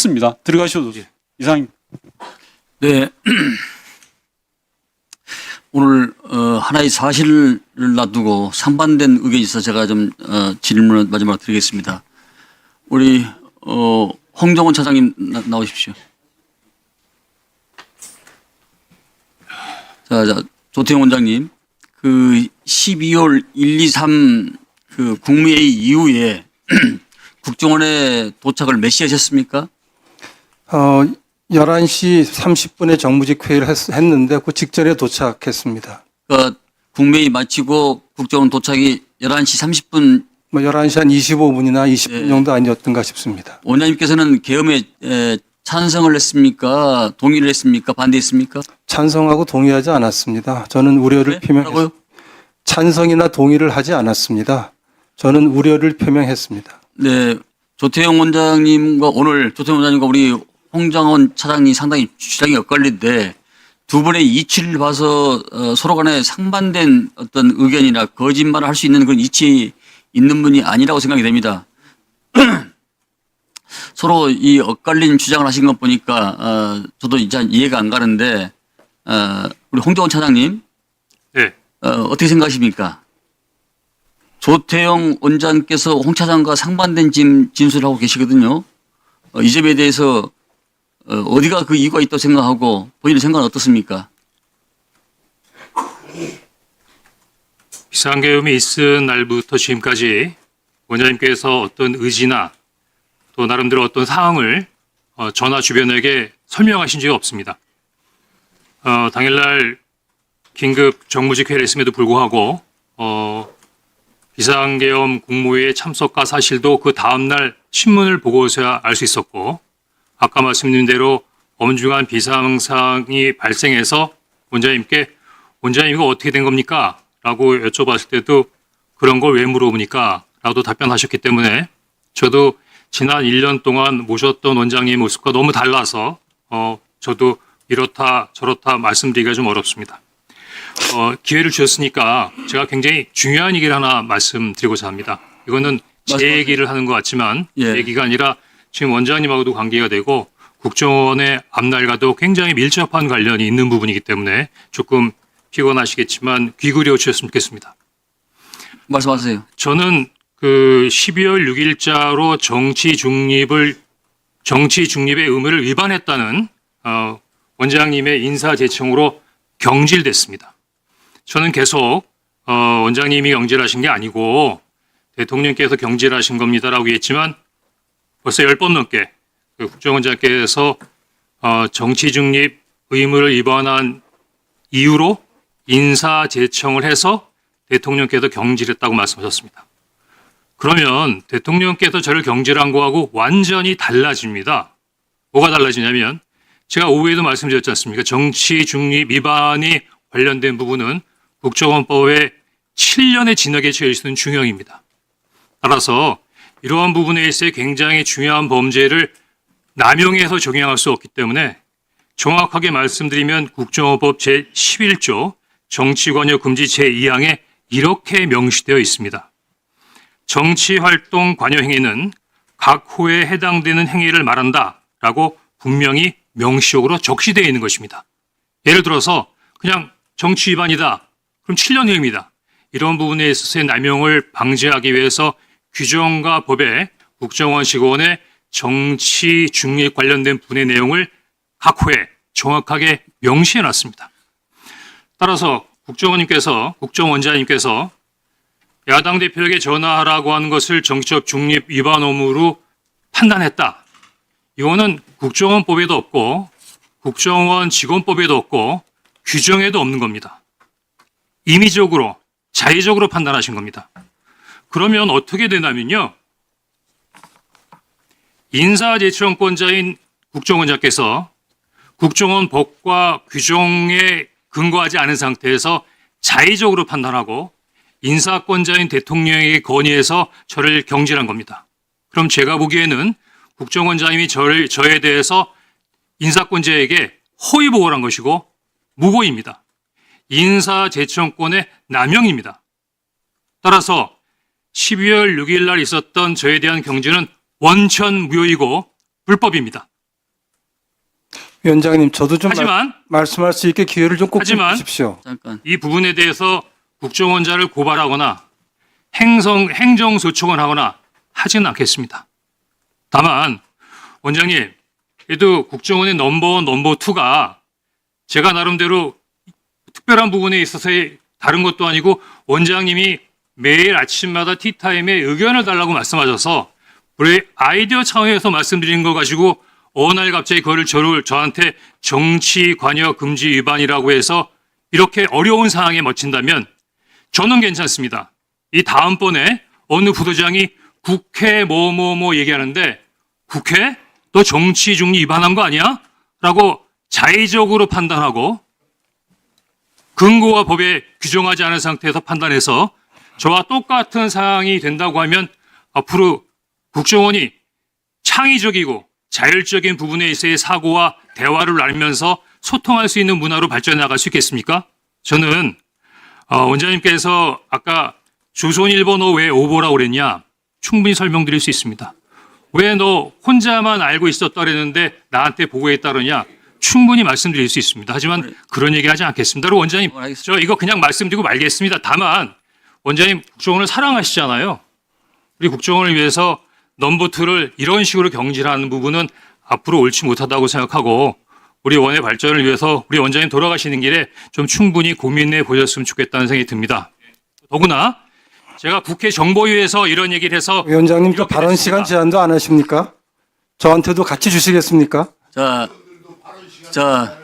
있습니다. 들어가셔도 예. 이상입니다. 네. 오늘 어, 하나의 사실을 놔두고 상반된 의견이 있어서 제가 좀 어, 질문을 마지막으로 드리겠습니다. 우리 어, 홍정원 차장님 나, 나오십시오. 자, 자 조태용 원장님, 그 12월 1, 2, 3 그 국무회의 이후에 국정원에 도착을 몇 시에 하셨습니까? 어, 11시 30분에 정무직 회의를 했, 했는데 그 직전에 도착했습니다. 그 국회의 마치고 국정원 도착이 11시 30분 뭐 11시 한 25분이나 20분 네. 정도 아니었던가 싶습니다. 원장님께서는 계엄에 에, 찬성을 했습니까? 동의를 했습니까? 반대했습니까? 찬성하고 동의하지 않았습니다. 저는 우려를 네? 표명했 뭐라고요? 찬성이나 동의를 하지 않았습니다. 저는 우려를 표명했습니다. 네. 조태용 원장님과 오늘 조태용 원장님과 우리 홍장원 차장님 상당히 주장이 엇갈린데 두 분의 이치를 봐서 어, 서로 간에 상반된 어떤 의견이나 거짓말을 할 수 있는 그런 이치 있는 분이 아니라고 생각이 됩니다. 서로 이 엇갈린 주장을 하신 것 보니까 어, 저도 이제 이해가 안 가는데 어, 우리 홍정원 차장님 네. 어, 어떻게 생각하십니까? 조태영 원장께서 홍 차장과 상반된 진, 진술을 하고 계시거든요. 어, 이 점에 대해서 어, 어디가 그 이유가 있다고 생각하고 본인의 생각은 어떻습니까? 비상계엄이 있은 날부터 지금까지 원장님께서 어떤 의지나 또 나름대로 어떤 사항을 어, 전화 주변에게 설명하신 적이 없습니다. 어, 당일날 긴급 정무직 회의를 했음에도 불구하고 어, 비상계엄 국무회의 참석과 사실도 그 다음날 신문을 보고서야 알 수 있었고 아까 말씀드린 대로 엄중한 비상상이 발생해서 원장님께 원장님 이거 어떻게 된 겁니까? 라고 여쭤봤을 때도 그런 걸 왜 물어보니까 라도 답변하셨기 때문에 저도 지난 1년 동안 모셨던 원장님 모습과 너무 달라서 어 저도 이렇다 저렇다 말씀드리기가 좀 어렵습니다. 어 기회를 주셨으니까 제가 굉장히 중요한 얘기를 하나 말씀드리고자 합니다. 이거는 제. 얘기를 하는 것 같지만 예. 제 얘기가 아니라 지금 원장님하고도 관계가 되고 국정원의 앞날과도 굉장히 밀접한 관련이 있는 부분이기 때문에 조금 피곤하시겠지만 귀 기울여 주셨으면 좋겠습니다. 말씀하세요. 저는 그 12월 6일자로 정치 중립을 정치 중립의 의무를 위반했다는 어, 원장님의 인사 제청으로 경질됐습니다. 저는 계속 어, 원장님이 경질하신 게 아니고 대통령께서 경질하신 겁니다라고 했지만 벌써 10번 넘게 그 국정원장께서 어, 정치 중립 의무를 위반한 이유로 인사 제청을 해서 대통령께서 경질했다고 말씀하셨습니다. 그러면 대통령께서 저를 경질한 거하고 완전히 달라집니다. 뭐가 달라지냐면 제가 오후에도 말씀드렸지 않습니까? 정치 중립 위반이 관련된 부분은 국정원법에 7년의 징역에 처해질 수 있는 중형입니다. 따라서 이러한 부분에 있어 굉장히 중요한 범죄를 남용해서 적용할 수 없기 때문에 정확하게 말씀드리면 국정원법 제11조 정치관여 금지 제2항에 이렇게 명시되어 있습니다. 정치활동 관여 행위는 각 호에 해당되는 행위를 말한다 라고 분명히 명시적으로 적시되어 있는 것입니다. 예를 들어서 그냥 정치 위반이다. 그럼 7년형입니다. 이런 부분에 있어서의 남용을 방지하기 위해서 규정과 법에 국정원 직원의 정치 중립 관련된 분의 내용을 각 호에 정확하게 명시해 놨습니다. 따라서 국정원님께서 국정원장님께서 야당 대표에게 전화하라고 하는 것을 정치적 중립 위반 의무로 판단했다. 이거는 국정원법에도 없고 국정원 직원법에도 없고 규정에도 없는 겁니다. 임의적으로 자의적으로 판단하신 겁니다. 그러면 어떻게 되냐면요. 인사제청권자인 국정원장께서 국정원 법과 규정에 근거하지 않은 상태에서 자의적으로 판단하고 인사권자인 대통령에게 건의해서 저를 경질한 겁니다. 그럼 제가 보기에는 국정원장님이 저를 저에 대해서 인사권자에게 허위 보고를 한 것이고 무고입니다. 인사제청권의 남용입니다. 따라서 12월 6일 날 있었던 저에 대한 경질은 원천 무효이고 불법입니다. 위원장님, 저도 좀 말, 하지만 말씀할 수 있게 기회를 좀꼭 하지만- 주십시오. 잠깐. 이 부분에 대해서 국정원자를 고발하거나 행성, 행정소송을 하지는 않겠습니다. 다만 원장님, 그래도 국정원의 넘버원, 넘버투가 제가 나름대로 특별한 부분에 있어서의 다른 것도 아니고 원장님이 매일 아침마다 티타임에 의견을 달라고 말씀하셔서 우리 아이디어 차원에서 말씀드린 거 가지고 어느 날 갑자기 그거를 저를 저한테 정치 관여 금지 위반이라고 해서 이렇게 어려운 상황에 멋진다면 저는 괜찮습니다. 이 다음번에 어느 부도장이 국회 뭐뭐뭐 얘기하는데 국회? 너 정치 중리 위반한 거 아니야? 라고 자의적으로 판단하고 근거와 법에 규정하지 않은 상태에서 판단해서 저와 똑같은 상황이 된다고 하면 앞으로 국정원이 창의적이고 자율적인 부분에 있어의 사고와 대화를 나누면서 소통할 수 있는 문화로 발전해 나갈 수 있겠습니까? 저는 어, 원장님께서 아까 조선일보 너 왜 오보라고 그랬냐? 충분히 설명드릴 수 있습니다. 왜 너 혼자만 알고 있었다 그랬는데 나한테 보고했다 그러냐? 충분히 말씀드릴 수 있습니다. 하지만 그런 얘기 하지 않겠습니다. 그리고 원장님, 어, 알겠습니다. 저 이거 그냥 말씀드리고 말겠습니다. 다만 원장님 국정원을 사랑하시잖아요. 우리 국정원을 위해서 넘버투를 이런 식으로 경질하는 부분은 앞으로 옳지 못하다고 생각하고 우리 원의 발전을 위해서 우리 원장님 돌아가시는 길에 좀 충분히 고민해 보셨으면 좋겠다는 생각이 듭니다. 더구나 제가 국회 정보위에서 이런 얘기를 해서 위원장님, 또 발언. 시간 제한도 안 하십니까? 저한테도 같이 주시겠습니까? 자, 자?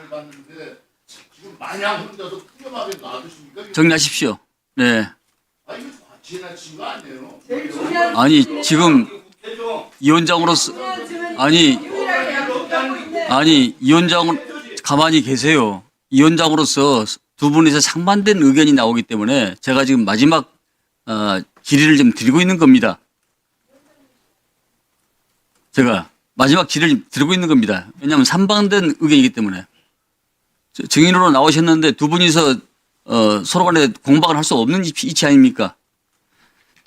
정리하십시오. 네. 아? 아니, 지금 위원장으로서, 아니, 아니, 위원장은 가만히 계세요. 위원장으로서 두 분이서 상반된 의견이 나오기 때문에 제가 지금 마지막 어, 질의를 좀 드리고 있는 겁니다. 제가 마지막 질의를 드리고 있는 겁니다. 왜냐하면 상반된 의견이기 때문에 저- 증인으로 나오셨는데 두 분이서 어, 서로 간에 공방을 할 수 없는 위치 아닙니까?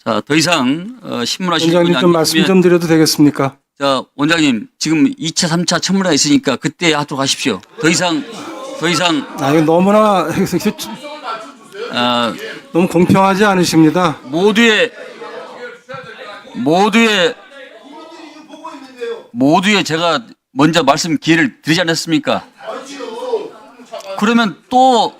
자, 더 이상 어, 신문하실 분이 위원장님 좀 말씀 좀 드려도 되겠습니까? 자, 원장님, 지금 2차, 3차 청문회가 있으니까 그때 하도록 하십시오. 더 이상, 더 이상, 아, 이거 너무나 아, 너무 공평하지 않으십니다. 모두의, 모두의, 모두의 제가 먼저 말씀 기회를 드리지 않았습니까? 그러면 또,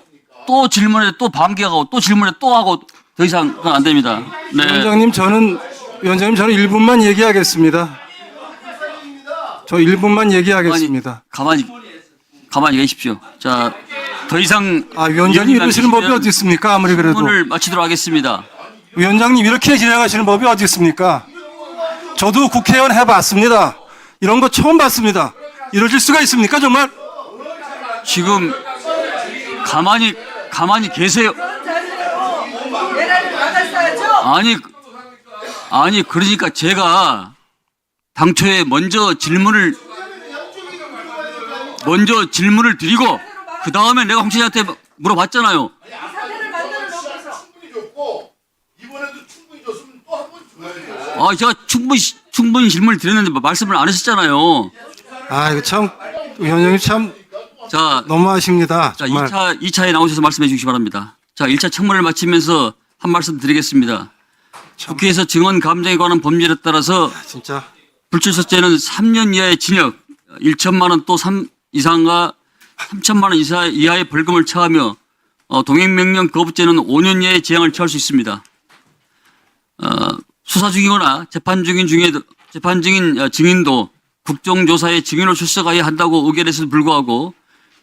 또 질문에 또 반기하고 또 질문에 또 하고 더 이상 그건 안 됩니다. 네. 위원장님, 저는 위원장님 저는 1분만 얘기하겠습니다. 저 1분만 얘기하겠습니다. 가만히, 가만히 계십시오. 자, 더 이상. 아, 위원장님 이러시는 법이 어디 있습니까? 아무리 그래도. 질문을 마치도록 하겠습니다. 위원장님 이렇게 진행하시는 법이 어디 있습니까? 저도 국회의원 해봤습니다. 이런 거 처음 봤습니다. 이러실 수가 있습니까 정말? 지금 가만히 가만히 계세요. 아니 아니 그러니까 제가 당초에 먼저 질문을 먼저 질문을 드리고 그 다음에 내가 홍 씨한테 물어봤잖아요. 아 제가 충분히 충분히 질문을 드렸는데 말씀을 안 하셨잖아요. 아 이거 참 위원장님 참 자, 너무하십니다. 자 정말. 2차 2차에 나오셔서 말씀해 주시기 바랍니다. 자, 1차 청문회를 마치면서 한 말씀 드리겠습니다. 국회에서 증언 감정에 관한 법률에 따라서 진짜 불출석죄는 3년 이하의 징역 1천만 원 또 3 이상과 3천만 원 이사 이하의 벌금을 처하며 어, 동행명령 거부죄는 5년 이하의 재앙을 처할 수 있습니다. 어, 수사 중이거나 재판 중인 중에도 재판 중인 어, 증인도 국정조사에 증인으로 출석해야 한다고 의결했음에도 불구하고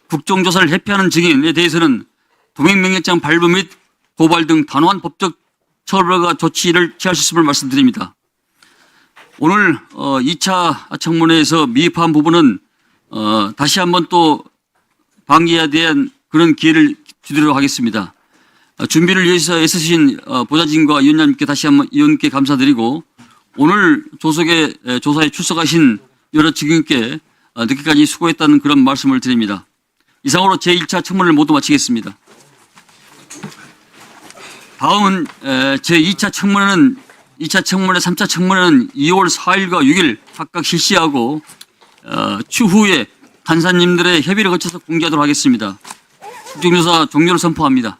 국정조사를 회피하는 증인에 대해서는 동행명령장 발부 및 고발 등 단호한 법적 처벌과 조치를 취할 수 있음을 말씀드립니다. 오늘 어 2차 청문회에서 미흡한 부분은 어 다시 한번 또 방기에 대한 그런 기회를 주도록 하겠습니다. 어, 준비를 위해서 애쓰신 어, 보좌진과 위원장님께 다시 한번 위원께 감사드리고 오늘 조석에 에, 조사에 출석하신 여러 증인께 어, 늦게까지 수고했다는 그런 말씀을 드립니다. 이상으로 제1차 청문회를 모두 마치겠습니다. 다음은 제2차 청문회는 2차 청문회, 3차 청문회는 2월 4일과 6일 각각 실시하고 어, 추후에 판사님들의 협의를 거쳐서 공개하도록 하겠습니다. 국정조사 종료를 선포합니다.